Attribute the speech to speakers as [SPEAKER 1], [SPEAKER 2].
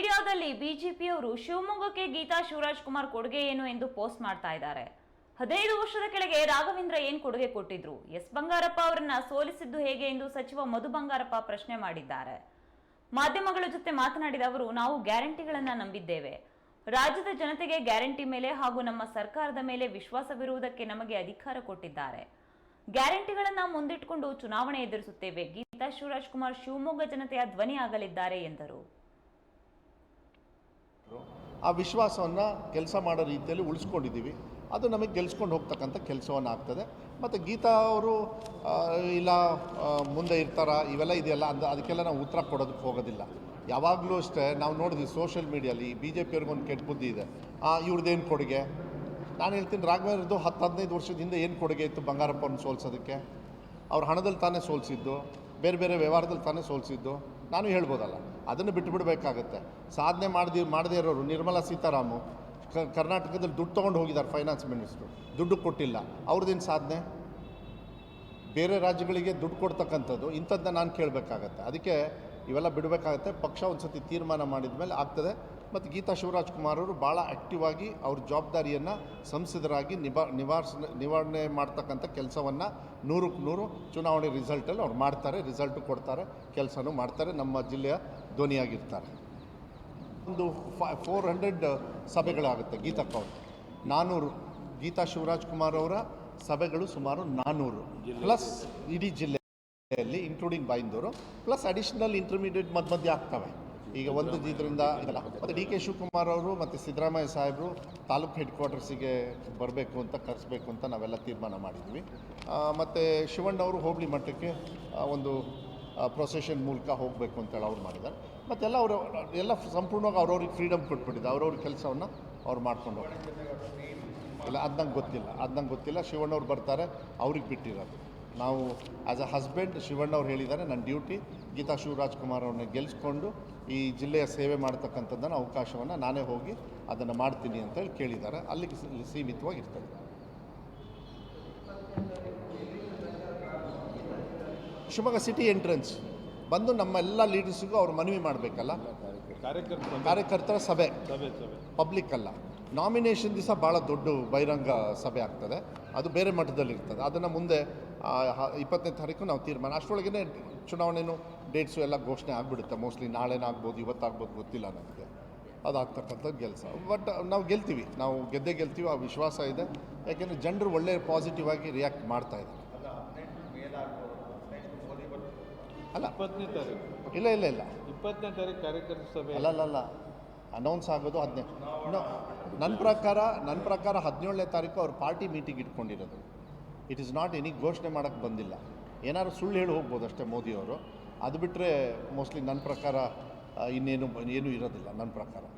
[SPEAKER 1] ಮೀಡಿಯಾದಲ್ಲಿ ಬಿಜೆಪಿಯವರು ಶಿವಮೊಗ್ಗಕ್ಕೆ ಗೀತಾ ಶಿವರಾಜ್ ಕುಮಾರ್ ಕೊಡುಗೆ ಏನು ಎಂದು ಪೋಸ್ಟ್ ಮಾಡ್ತಾ ಇದ್ದಾರೆ. ಹದಿನೈದು ವರ್ಷದ ಕೆಳಗೆ ರಾಘವೇಂದ್ರ ಏನ್ ಕೊಡುಗೆ ಕೊಟ್ಟಿದ್ರು? ಎಸ್. ಬಂಗಾರಪ್ಪ ಅವರನ್ನ ಸೋಲಿಸಿದ್ದು ಹೇಗೆ ಎಂದು ಸಚಿವ ಮಧು ಬಂಗಾರಪ್ಪ ಪ್ರಶ್ನೆ ಮಾಡಿದ್ದಾರೆ. ಮಾಧ್ಯಮಗಳ ಜೊತೆ ಮಾತನಾಡಿದ ಅವರು, ನಾವು ಗ್ಯಾರಂಟಿಗಳನ್ನ ನಂಬಿದ್ದೇವೆ. ರಾಜ್ಯದ ಜನತೆಗೆ ಗ್ಯಾರಂಟಿ ಮೇಲೆ ಹಾಗೂ ನಮ್ಮ ಸರ್ಕಾರದ ಮೇಲೆ ವಿಶ್ವಾಸವಿರುವುದಕ್ಕೆ ನಮಗೆ ಅಧಿಕಾರ ಕೊಟ್ಟಿದ್ದಾರೆ. ಗ್ಯಾರಂಟಿಗಳನ್ನ ಮುಂದಿಟ್ಟುಕೊಂಡು ಚುನಾವಣೆ ಎದುರಿಸುತ್ತೇವೆ. ಗೀತಾ ಶಿವರಾಜ್ ಕುಮಾರ್ ಶಿವಮೊಗ್ಗ ಜನತೆಯ ಧ್ವನಿ ಆಗಲಿದ್ದಾರೆ ಎಂದರು.
[SPEAKER 2] ಆ ವಿಶ್ವಾಸವನ್ನು ಕೆಲಸ ಮಾಡೋ ರೀತಿಯಲ್ಲಿ ಉಳಿಸ್ಕೊಂಡಿದ್ದೀವಿ. ಅದು ನಮಗೆ ಗೆಲ್ಸ್ಕೊಂಡು ಹೋಗ್ತಕ್ಕಂಥ ಕೆಲಸವನ್ನು ಆಗ್ತದೆ ಮತ್ತು ಗೀತಾ ಅವರು ಇಲ್ಲ ಮುಂದೆ ಇರ್ತಾರ, ಇವೆಲ್ಲ ಇದೆಯಲ್ಲ, ಅಂದ, ಅದಕ್ಕೆಲ್ಲ ನಾವು ಉತ್ತರ ಕೊಡೋದಕ್ಕೆ ಹೋಗೋದಿಲ್ಲ. ಯಾವಾಗಲೂ ಅಷ್ಟೇ, ನಾವು ನೋಡಿದ್ವಿ ಸೋಷಿಯಲ್ ಮೀಡಿಯಲ್ಲಿ ಬಿ ಜೆ ಪಿಯವ್ರಿಗೊಂದು ಕೆಟ್ಟ ಬುದ್ಧಿ ಇದೆ. ಇವ್ರದ್ದೇನು ಕೊಡುಗೆ? ನಾನು ಹೇಳ್ತೀನಿ, ರಾಘವೇಂದ್ರದ್ದು ಹತ್ತು, ಹದಿನೈದು ವರ್ಷದಿಂದ ಏನು ಕೊಡುಗೆ ಇತ್ತು ಬಂಗಾರಪ್ಪನ ಸೋಲ್ಸೋದಕ್ಕೆ? ಅವ್ರ ಹಣದಲ್ಲಿ ತಾನೇ ಸೋಲಿಸಿದ್ದು. ಬೇರೆ ಬೇರೆ ವ್ಯವಹಾರದಲ್ಲಿ ತಾನೇ ಸೋಲಿಸಿದ್ದು. ನಾನು ಹೇಳ್ಬೋದಲ್ಲ. ಅದನ್ನು ಬಿಟ್ಟು ಬಿಡಬೇಕಾಗತ್ತೆ ಸಾಧನೆ ಮಾಡದಿ, ಮಾಡದೇ ಇರೋರು ನಿರ್ಮಲಾ ಸೀತಾರಾಮು ಕರ್ನಾಟಕದಲ್ಲಿ ದುಡ್ಡು ತೊಗೊಂಡು ಹೋಗಿದ್ದಾರೆ ಫೈನಾನ್ಸ್ ಮಿನಿಸ್ಟ್ರು ದುಡ್ಡು ಕೊಟ್ಟಿಲ್ಲ. ಅವ್ರದ್ದೇನು ಸಾಧನೆ? ಬೇರೆ ರಾಜ್ಯಗಳಿಗೆ ದುಡ್ಡು ಕೊಡ್ತಕ್ಕಂಥದ್ದು. ಇಂಥದ್ದನ್ನ ನಾನು ಕೇಳಬೇಕಾಗತ್ತೆ. ಅದಕ್ಕೆ ಇವೆಲ್ಲ ಬಿಡಬೇಕಾಗತ್ತೆ. ಪಕ್ಷ ಒಂದು ಸತಿ ತೀರ್ಮಾನ ಮಾಡಿದ ಮೇಲೆ ಆಗ್ತದೆ. ಮತ್ತು ಗೀತಾ ಶಿವರಾಜ್ ಕುಮಾರ್ ಅವರು ಭಾಳ ಆ್ಯಕ್ಟಿವ್ ಆಗಿ ಅವ್ರ ಜವಾಬ್ದಾರಿಯನ್ನು ಸಂಸದರಾಗಿ ನಿಭಾ, ನಿವಾರಿಸ, ನಿವಾರಣೆ ಮಾಡ್ತಕ್ಕಂಥ ಕೆಲಸವನ್ನು ನೂರಕ್ಕೆ ನೂರು ಚುನಾವಣೆ ರಿಸಲ್ಟಲ್ಲಿ ಅವ್ರು ಮಾಡ್ತಾರೆ ರಿಸಲ್ಟು ಕೊಡ್ತಾರೆ, ಕೆಲಸನೂ ಮಾಡ್ತಾರೆ, ನಮ್ಮ ಜಿಲ್ಲೆಯ ಧ್ವನಿಯಾಗಿರ್ತಾರೆ. ಒಂದು ಫೈ ಫೋರ್ ಹಂಡ್ರೆಡ್ ಸಭೆಗಳಾಗುತ್ತೆ ಗೀತಕ್ಕ ಅವ್ರು. ನಾನ್ನೂರು ಗೀತಾ ಶಿವರಾಜ್ ಕುಮಾರ್ ಅವರ ಸಭೆಗಳು ಸುಮಾರು ನಾನ್ನೂರು ಪ್ಲಸ್ ಇಡೀ ಜಿಲ್ಲೆಯಲ್ಲಿ including Byndoor plus additional intermediate ಮಧ್ಯೆ ಆಗ್ತವೆ. ಈಗ ಒಂದು ಇದರಿಂದ ಮತ್ತು ಡಿ ಕೆ ಶಿವಕುಮಾರ್ ಅವರು ಮತ್ತು ಸಿದ್ದರಾಮಯ್ಯ ಸಾಹೇಬರು ತಾಲೂಕು ಹೆಡ್ ಕ್ವಾರ್ಟರ್ಸಿಗೆ ಬರಬೇಕು ಅಂತ ಕರೆಸ್ಬೇಕು ಅಂತ ನಾವೆಲ್ಲ ತೀರ್ಮಾನ ಮಾಡಿದ್ವಿ. ಮತ್ತು ಶಿವಣ್ಣವರು ಹೋಬಳಿ ಮಟ್ಟಕ್ಕೆ ಒಂದು ಪ್ರೊಸೆಷನ್ ಮೂಲಕ ಹೋಗಬೇಕು ಅಂತೇಳಿ ಅವ್ರು ಮಾಡಿದ್ದಾರೆ. ಮತ್ತೆಲ್ಲ ಅವರು, ಎಲ್ಲ ಸಂಪೂರ್ಣವಾಗಿ ಅವ್ರವ್ರಿಗೆ ಫ್ರೀಡಮ್ ಕೊಟ್ಬಿಟ್ಟಿದ್ದೆ ಅವ್ರವ್ರ ಕೆಲಸವನ್ನು ಅವ್ರು ಮಾಡ್ಕೊಂಡು ಹೋಗ್ತಾರೆ. ಇಲ್ಲ, ಅದು ನಂಗೆ ಗೊತ್ತಿಲ್ಲ. ಅದು ನಂಗೆ ಗೊತ್ತಿಲ್ಲ. ಶಿವಣ್ಣವ್ರು ಬರ್ತಾರೆ. ಅವ್ರಿಗೆ ಬಿಟ್ಟಿರೋದು. ನಾವು ಆ್ಯಸ್ ಅ ಹಸ್ಬೆಂಡ್ ಶಿವಣ್ಣ ಅವ್ರು ಹೇಳಿದ್ದಾರೆ ನನ್ನ ಡ್ಯೂಟಿ ಗೀತಾ ಶಿವರಾಜ್ ಕುಮಾರ್ ಅವ್ರನ್ನ ಗೆಲ್ಲಿಸ್ಕೊಂಡು ಈ ಜಿಲ್ಲೆಯ ಸೇವೆ ಮಾಡ್ತಕ್ಕಂಥದ್ದನ್ನು ಅವಕಾಶವನ್ನು ನಾನೇ ಹೋಗಿ ಅದನ್ನು ಮಾಡ್ತೀನಿ ಅಂತೇಳಿ ಕೇಳಿದ್ದಾರೆ. ಅಲ್ಲಿಗೆ ಸೀಮಿತವಾಗಿರ್ತದೆ ಶಿವಮೊಗ್ಗ ಸಿಟಿ ಎಂಟ್ರೆನ್ಸ್ ಬಂದು ನಮ್ಮ ಎಲ್ಲ ಲೀಡರ್ಸಿಗೂ ಅವ್ರು ಮನವಿ ಮಾಡಬೇಕಲ್ಲ?
[SPEAKER 3] ಕಾರ್ಯಕರ್ತರ
[SPEAKER 2] ಸಭೆ. ಪಬ್ಲಿಕ್ ಅಲ್ಲ. ನಾಮಿನೇಷನ್ ದಿವಸ ಭಾಳ ದೊಡ್ಡ ಬಹಿರಂಗ ಸಭೆ ಆಗ್ತದೆ. ಅದು ಬೇರೆ ಮಟ್ಟದಲ್ಲಿ ಇರ್ತದೆ ಅದನ್ನು ಮುಂದೆ ಇಪ್ಪತ್ತನೇ ತಾರೀಕು ನಾವು ತೀರ್ಮಾನ. ಅಷ್ಟರೊಳಗೇ ಚುನಾವಣೆನೂ ಡೇಟ್ಸು ಎಲ್ಲ ಘೋಷಣೆ ಆಗಿಬಿಡುತ್ತೆ. ಮೋಸ್ಟ್ಲಿ ನಾಳೆನಾಗ್ಬೋದು ಇವತ್ತಾಗ್ಬೋದು ಗೊತ್ತಿಲ್ಲ ನನಗೆ ಅದಾಗ್ತಕ್ಕಂಥದ್ದು ಕೆಲಸ. ಬಟ್ ನಾವು ಗೆಲ್ತೀವಿ. ನಾವು ಗೆದ್ದೇ ಗೆಲ್ತೀವಿ. ಆ ವಿಶ್ವಾಸ ಇದೆ. ಯಾಕೆಂದರೆ ಜನರು ಒಳ್ಳೆಯ ಪಾಸಿಟಿವ್ ಆಗಿ ರಿಯಾಕ್ಟ್ ಮಾಡ್ತಾ ಇದ್ದಾರೆ. ಅಲ್ಲ.
[SPEAKER 3] ಇಪ್ಪತ್ತನೇ ತಾರೀಕು.
[SPEAKER 2] ಇಲ್ಲ ಇಲ್ಲ ಇಲ್ಲ.
[SPEAKER 3] ಇಪ್ಪತ್ತನೇ ತಾರೀಕು ಕಾರ್ಯಕರ್ತರ ಸಭೆ.
[SPEAKER 2] ಅಲ್ಲ ಅಲ್ಲ ಅಲ್ಲ. ಅನೌನ್ಸ್ ಆಗೋದು ಹದಿನೈದು ನನ್ನ ಪ್ರಕಾರ ನನ್ನ ಪ್ರಕಾರ ಹದಿನೇಳನೇ ತಾರೀಕು ಅವ್ರು ಪಾರ್ಟಿ ಮೀಟಿಂಗ್ ಇಟ್ಕೊಂಡಿರೋದು. ಇಟ್ ಇಸ್ ನಾಟ್ ಎನಿ ಘೋಷಣೆ ಮಾಡೋಕ್ಕೆ ಬಂದಿಲ್ಲ. ಏನಾದ್ರು ಸುಳ್ಳು ಹೇಳಿ ಹೋಗ್ಬೋದು ಅಷ್ಟೇ ಮೋದಿಯವರು. ಅದು ಬಿಟ್ಟರೆ ಮೋಸ್ಟ್ಲಿ ನನ್ನ ಪ್ರಕಾರ ಇನ್ನೇನು, ಏನೂ ಇರೋದಿಲ್ಲ ನನ್ನ ಪ್ರಕಾರ.